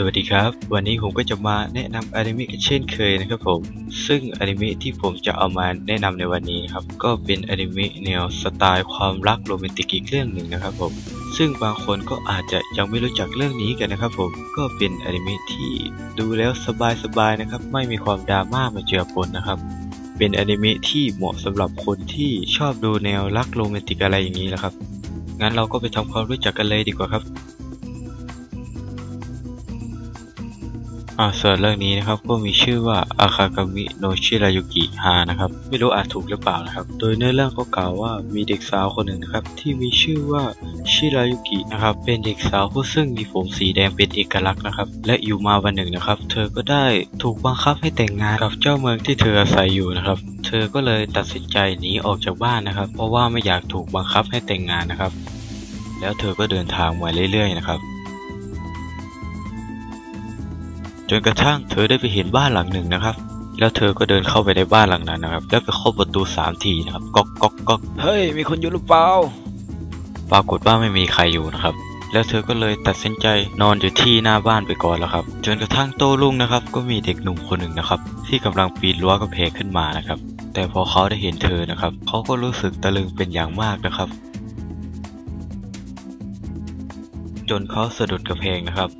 สวัสดีครับ วันนี้ผมก็จะมาแนะนำอนิเมะเช่นเคยนะครับผม ซึ่งอนิเมะที่ผมจะเอามาแนะนำในวันนี้ครับ ก็เป็นอนิเมะแนวสไตล์ความรักโรแมนติกอีกเรื่องหนึ่งนะครับผม ซึ่งบางคนก็อาจจะยังไม่รู้จักเรื่องนี้กันนะครับผม ก็เป็นอนิเมะที่ดูแล้วสบายๆนะครับ ไม่มีความดราม่ามาเจือปนนะครับเป็นอนิเมะที่เหมาะสำหรับคนที่ชอบดูแนวรักโรแมนติกอะไรอย่างนี้แหละครับ งั้นเราก็ไปทำความรู้จักกันเลยดีกว่าครับ อ่าส่วนเรื่องนี้นะครับก็มีชื่อว่าอาคากามิโนชิรายุกิฮานะครับไม่รู้อ่านถูกหรือเปล่านะครับ โดยเนื้อเรื่องก็กล่าวว่ามีเด็กสาวคนหนึ่งนะครับที่มีชื่อว่าชิรายุกินะครับเป็นเด็กสาวผู้ซึ่งมีผมสีแดงเป็นเอกลักษณ์นะครับและอยู่มาวันหนึ่งนะครับ เธอก็ได้ถูกบังคับให้แต่งงานกับเจ้าเมืองที่เธออาศัยอยู่นะครับเธอก็เลยตัดสินใจหนีออกจากบ้านนะครับ เพราะว่าไม่อยากถูกบังคับให้แต่งงานนะครับ แล้วเธอก็เดินทางมาเรื่อยๆนะครับ จนกระทั่งเธอได้ไปเห็นบ้านหลังหนึ่งนะครับ แล้วเธอก็เดินเข้าไปในบ้านหลังนั้นนะครับ แล้วไปเคาะประตูสามทีนะครับก๊อกก๊อกก๊อกเฮ้ยมีคนอยู่หรือเปล่าปรากฏว่าไม่มีใครอยู่นะครับ แล้วเธอก็เลยตัดสินใจนอนอยู่ที่หน้าบ้านไปก่อนแล้วครับ จนกระทั่งโตรุ่งนะครับ ก็มีเด็กหนุ่มคนหนึ่งนะครับ ที่กำลังปีนรั้วกระเพงขึ้นมานะครับ แต่พอเขาได้เห็นเธอนะครับเขาก็รู้สึกตะลึงเป็นอย่างมากนะครับ จนเขาสะดุดกระเพงนะครับ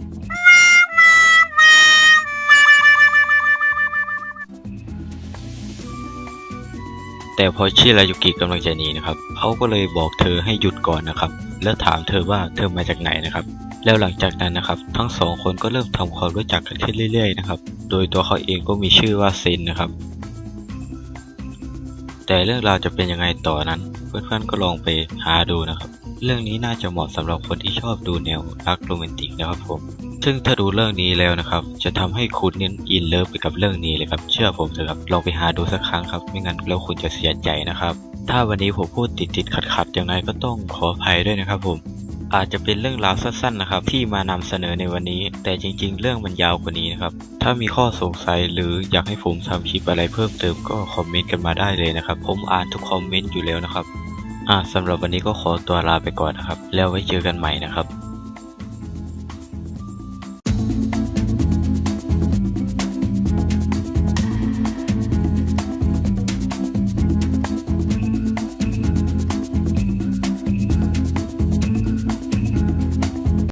แต่พอชิรายุกิกำลังจะหนีนะครับเขาก็เลยบอกเธอให้หยุดก่อนนะครับ แล้วถามเธอว่าเธอมาจากไหนนะครับ แล้วหลังจากนั้นนะครับ ทั้งสองคนก็เริ่มทำความรู้จักกันขึ้นเรื่อยๆนะครับ โดยตัวเขาเองก็มีชื่อว่าเซนนะครับ แต่เรื่องราวจะเป็นยังไงต่อนั้น เพื่อนๆก็ลองไปหาดูนะครับ เรื่องนี้น่าจะเหมาะสำหรับคนที่ชอบดูแนวรักโรแมนติกนะครับผม ซึ่งถ้าดูเรื่องนี้แล้วนะครับ จะทำให้คุณเน้นอินเลิฟไปกับเรื่องนี้เลยครับ เชื่อผมเถอะครับ ลองไปหาดูสักครั้งครับ ไม่งั้นแล้วคุณจะเสียใจนะครับ ถ้าวันนี้ผมพูดติดติดขัดขัดยังไงก็ต้องขออภัยด้วยนะครับผม อาจจะเป็นเรื่องราวสั้นๆนะครับ ที่มานำเสนอในวันนี้ แต่จริง ๆ เรื่องมันยาวกว่านี้นะครับ ถ้ามีข้อสงสัยหรืออยากให้ผมทำคลิปอะไรเพิ่มเติมก็คอมเมนต์กันมาได้เลยนะครับ ผมอ่านทุกคอมเมนต์อยู่แล้วนะครับ อ่าสำหรับวันนี้ก็ขอตัวลาไปก่อนนะครับ แล้วไว้เจอกันใหม่นะครับ